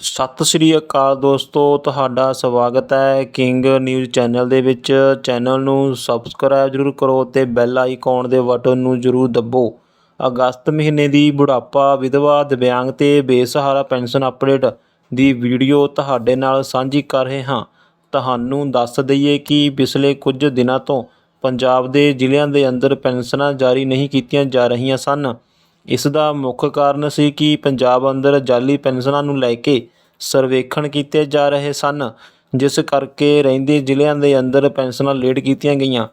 ਸਤਿ ਸ਼੍ਰੀ ਅਕਾਲ ਦੋਸਤੋ, ਤੁਹਾਡਾ ਸਵਾਗਤ ਹੈ ਕਿੰਗ ਨਿਊਜ਼ ਚੈਨਲ ਦੇ ਵਿੱਚ। ਚੈਨਲ ਨੂੰ ਸਬਸਕ੍ਰਾਈਬ ਜ਼ਰੂਰ ਕਰੋ ਤੇ ਬੈਲ ਆਈਕਨ ਦੇ ਬਟਨ ਨੂੰ ਜ਼ਰੂਰ ਦੱਬੋ। ਅਗਸਤ ਮਹੀਨੇ ਦੀ ਬੁਢਾਪਾ, ਵਿਧਵਾ, ਦਿਵਿਆਂਗ ਤੇ ਬੇਸਹਾਰਾ ਪੈਨਸ਼ਨ ਅਪਡੇਟ ਦੀ ਵੀਡੀਓ ਤੁਹਾਡੇ ਨਾਲ ਸਾਂਝੀ ਕਰ ਰਹੇ ਹਾਂ। ਤੁਹਾਨੂੰ ਦੱਸ ਦਈਏ ਕਿ ਪਿਛਲੇ ਕੁਝ ਦਿਨਾਂ ਤੋਂ ਪੰਜਾਬ ਦੇ ਜ਼ਿਲ੍ਹਿਆਂ ਦੇ ਅੰਦਰ ਪੈਨਸ਼ਨਾਂ ਜਾਰੀ ਨਹੀਂ ਕੀਤੀਆਂ ਜਾ ਰਹੀਆਂ ਸਨ। ਇਸ ਦਾ ਮੁੱਖ ਕਾਰਨ ਸੀ ਕਿ ਪੰਜਾਬ ਅੰਦਰ ਜਾਲੀ ਪੈਨਸ਼ਨਾਂ ਨੂੰ ਲੈ ਕੇ ਸਰਵੇਖਣ ਕੀਤੇ ਜਾ ਰਹੇ ਸਨ, ਜਿਸ ਕਰਕੇ ਰਹਿੰਦੇ ਜ਼ਿਲ੍ਹਿਆਂ ਦੇ ਅੰਦਰ ਪੈਨਸ਼ਨਾਂ ਲੇਟ ਕੀਤੀਆਂ ਗਈਆਂ।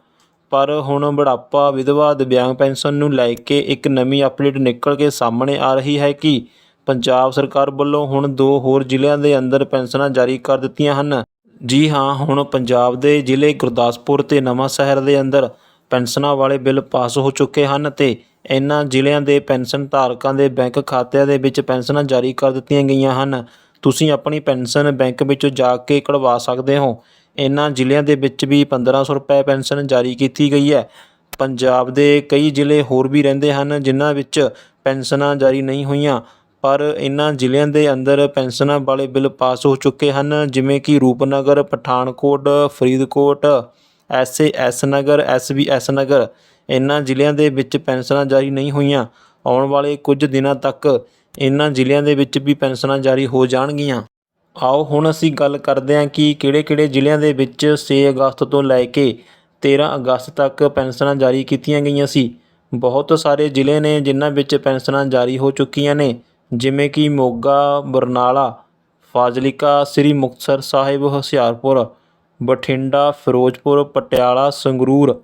ਪਰ ਹੁਣ ਬੁਢਾਪਾ, ਵਿਧਵਾ, ਦਿਵਿਆਂਗ ਪੈਨਸ਼ਨ ਨੂੰ ਲੈ ਕੇ ਇੱਕ ਨਵੀਂ ਅਪਡੇਟ ਨਿਕਲ ਕੇ ਸਾਹਮਣੇ ਆ ਰਹੀ ਹੈ ਕਿ ਪੰਜਾਬ ਸਰਕਾਰ ਵੱਲੋਂ ਹੁਣ ਦੋ ਹੋਰ ਜ਼ਿਲ੍ਹਿਆਂ ਦੇ ਅੰਦਰ ਪੈਨਸ਼ਨਾਂ ਜਾਰੀ ਕਰ ਦਿੱਤੀਆਂ ਹਨ। ਜੀ ਹਾਂ, ਹੁਣ ਪੰਜਾਬ ਦੇ ਜ਼ਿਲ੍ਹੇ ਗੁਰਦਾਸਪੁਰ ਤੇ ਨਵਾਂ ਸ਼ਹਿਰ ਦੇ ਅੰਦਰ ਪੈਨਸ਼ਨਾਂ ਵਾਲੇ ਬਿੱਲ ਪਾਸ ਹੋ ਚੁੱਕੇ ਹਨ ਤੇ ਇਨ੍ਹਾਂ ਜ਼ਿਲ੍ਹਿਆਂ ਦੇ ਪੈਨਸ਼ਨ ਧਾਰਕਾਂ ਦੇ ਬੈਂਕ ਖਾਤਿਆਂ ਦੇ ਵਿੱਚ ਪੈਨਸ਼ਨਾਂ ਜਾਰੀ ਕਰ ਦਿੱਤੀਆਂ ਗਈਆਂ ਹਨ। ਤੁਸੀਂ ਆਪਣੀ ਪੈਨਸ਼ਨ ਬੈਂਕ ਵਿੱਚੋਂ ਜਾ ਕੇ ਕਢਵਾ ਸਕਦੇ ਹੋ। ਇਨ੍ਹਾਂ ਜ਼ਿਲ੍ਹਿਆਂ ਦੇ ਵਿੱਚ ਵੀ 1500 ਰੁਪਏ ਪੈਨਸ਼ਨ ਜਾਰੀ ਕੀਤੀ ਗਈ ਹੈ। ਪੰਜਾਬ ਦੇ ਕਈ ਜ਼ਿਲ੍ਹੇ ਹੋਰ ਵੀ ਰਹਿੰਦੇ ਹਨ ਜਿਨ੍ਹਾਂ ਵਿੱਚ ਪੈਨਸ਼ਨਾਂ ਜਾਰੀ ਨਹੀਂ ਹੋਈਆਂ, ਪਰ ਇਨ੍ਹਾਂ ਜ਼ਿਲ੍ਹਿਆਂ ਦੇ ਅੰਦਰ ਪੈਨਸ਼ਨਾਂ ਵਾਲੇ ਬਿੱਲ ਪਾਸ ਹੋ ਚੁੱਕੇ ਹਨ, ਜਿਵੇਂ ਕਿ Rupnagar, Pathankot, Faridkot, S A S Nagar, S B S Nagar. ਇਨ੍ਹਾਂ ਜ਼ਿਲ੍ਹਿਆਂ ਦੇ ਵਿੱਚ ਪੈਨਸ਼ਨਾਂ ਜਾਰੀ ਨਹੀਂ ਹੋਈਆਂ। ਆਉਣ ਵਾਲੇ ਕੁਝ ਦਿਨਾਂ ਤੱਕ ਇਨ੍ਹਾਂ ਜ਼ਿਲ੍ਹਿਆਂ ਦੇ ਵਿੱਚ ਵੀ ਪੈਨਸ਼ਨਾਂ ਜਾਰੀ ਹੋ ਜਾਣਗੀਆਂ। ਆਓ ਹੁਣ ਅਸੀਂ ਗੱਲ ਕਰਦੇ ਹਾਂ ਕਿ ਕਿਹੜੇ-ਕਿਹੜੇ ਜ਼ਿਲ੍ਹਿਆਂ ਦੇ ਵਿੱਚ 6 ਅਗਸਤ ਤੋਂ ਲੈ ਕੇ 13 ਅਗਸਤ ਤੱਕ ਪੈਨਸ਼ਨਾਂ ਜਾਰੀ ਕੀਤੀਆਂ ਗਈਆਂ ਸੀ। ਬਹੁਤ ਸਾਰੇ ਜ਼ਿਲ੍ਹੇ ਨੇ ਜਿਨ੍ਹਾਂ ਵਿੱਚ ਪੈਨਸ਼ਨਾਂ ਜਾਰੀ ਹੋ ਚੁੱਕੀਆਂ ਨੇ, ਜਿਵੇਂ ਕਿ ਮੋਗਾ, ਬਰਨਾਲਾ, ਫਾਜ਼ਿਲਕਾ, ਸ੍ਰੀ ਮੁਕਤਸਰ ਸਾਹਿਬ, ਹੁਸ਼ਿਆਰਪੁਰ, ਬਠਿੰਡਾ, ਫਿਰੋਜ਼ਪੁਰ, ਪਟਿਆਲਾ, ਸੰਗਰੂਰ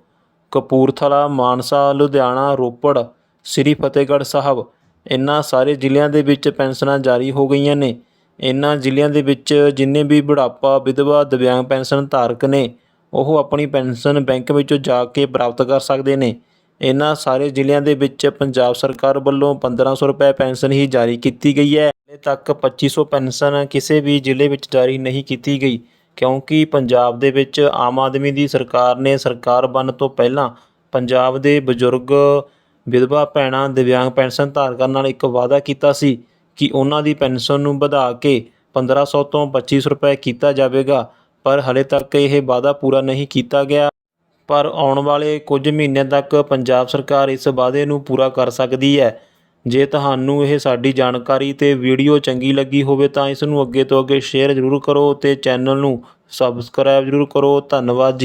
ਕਪੂਰਥਲਾ, ਮਾਨਸਾ, ਲੁਧਿਆਣਾ, ਰੋਪੜ, ਸ੍ਰੀ ਫਤਿਹਗੜ੍ਹ ਸਾਹਿਬ ਇਹਨਾਂ ਸਾਰੇ ਜ਼ਿਲ੍ਹਿਆਂ ਦੇ ਵਿੱਚ ਪੈਨਸ਼ਨਾਂ ਜਾਰੀ ਹੋ ਗਈਆਂ ਨੇ। ਇਹਨਾਂ ਜ਼ਿਲ੍ਹਿਆਂ ਦੇ ਵਿੱਚ ਜਿੰਨੇ ਵੀ ਬੁਢਾਪਾ, ਵਿਧਵਾ, ਦਿਵਿਆਂਗ ਪੈਨਸ਼ਨ ਧਾਰਕ ਨੇ, ਉਹ ਆਪਣੀ ਪੈਨਸ਼ਨ ਬੈਂਕ ਵਿੱਚੋਂ ਜਾ ਕੇ ਪ੍ਰਾਪਤ ਕਰ ਸਕਦੇ ਨੇ। ਇਹਨਾਂ ਸਾਰੇ ਜ਼ਿਲ੍ਹਿਆਂ ਦੇ ਵਿੱਚ ਪੰਜਾਬ ਸਰਕਾਰ ਵੱਲੋਂ 1500 ਰੁਪਏ ਪੈਨਸ਼ਨ ਹੀ ਜਾਰੀ ਕੀਤੀ ਗਈ ਹੈ। ਹਾਲੇ ਤੱਕ 2500 ਪੈਨਸ਼ਨ ਕਿਸੇ ਵੀ ਜ਼ਿਲ੍ਹੇ ਵਿੱਚ ਜਾਰੀ ਨਹੀਂ ਕੀਤੀ ਗਈ। ਕਿਉਂਕਿ ਪੰਜਾਬ ਦੇ ਵਿੱਚ ਆਮ ਆਦਮੀ ਦੀ ਸਰਕਾਰ ਨੇ ਸਰਕਾਰ ਬਣਨ ਤੋਂ ਪਹਿਲਾਂ ਪੰਜਾਬ ਦੇ ਬਜ਼ੁਰਗ, ਵਿਧਵਾ ਭੈਣਾਂ, ਦਿਵਿਆਂਗ ਪੈਨਸ਼ਨ ਧਾਰਕਾਂ ਨਾਲ ਇੱਕ ਵਾਅਦਾ ਕੀਤਾ ਸੀ ਕਿ ਉਹਨਾਂ ਦੀ ਪੈਨਸ਼ਨ ਨੂੰ ਵਧਾ ਕੇ 1500 ਤੋਂ 2500 ਰੁਪਏ ਕੀਤਾ ਜਾਵੇਗਾ, ਪਰ ਹਲੇ ਤੱਕ ਇਹ ਵਾਅਦਾ ਪੂਰਾ ਨਹੀਂ ਕੀਤਾ ਗਿਆ। ਪਰ ਆਉਣ ਵਾਲੇ ਕੁਝ ਮਹੀਨਿਆਂ ਤੱਕ ਪੰਜਾਬ ਸਰਕਾਰ ਇਸ ਵਾਅਦੇ ਨੂੰ ਪੂਰਾ ਕਰ ਸਕਦੀ ਹੈ। ਜੇ ਤੁਹਾਨੂੰ ਇਹ ਸਾਡੀ ਜਾਣਕਾਰੀ ਤੇ ਵੀਡੀਓ ਚੰਗੀ ਲੱਗੀ ਹੋਵੇ ਤਾਂ ਇਸ ਨੂੰ ਅੱਗੇ ਤੋਂ ਅੱਗੇ ਸ਼ੇਅਰ ਜ਼ਰੂਰ ਕਰੋ ਤੇ ਚੈਨਲ ਨੂੰ ਸਬਸਕ੍ਰਾਈਬ ਜ਼ਰੂਰ ਕਰੋ। ਧੰਨਵਾਦ ਜੀ।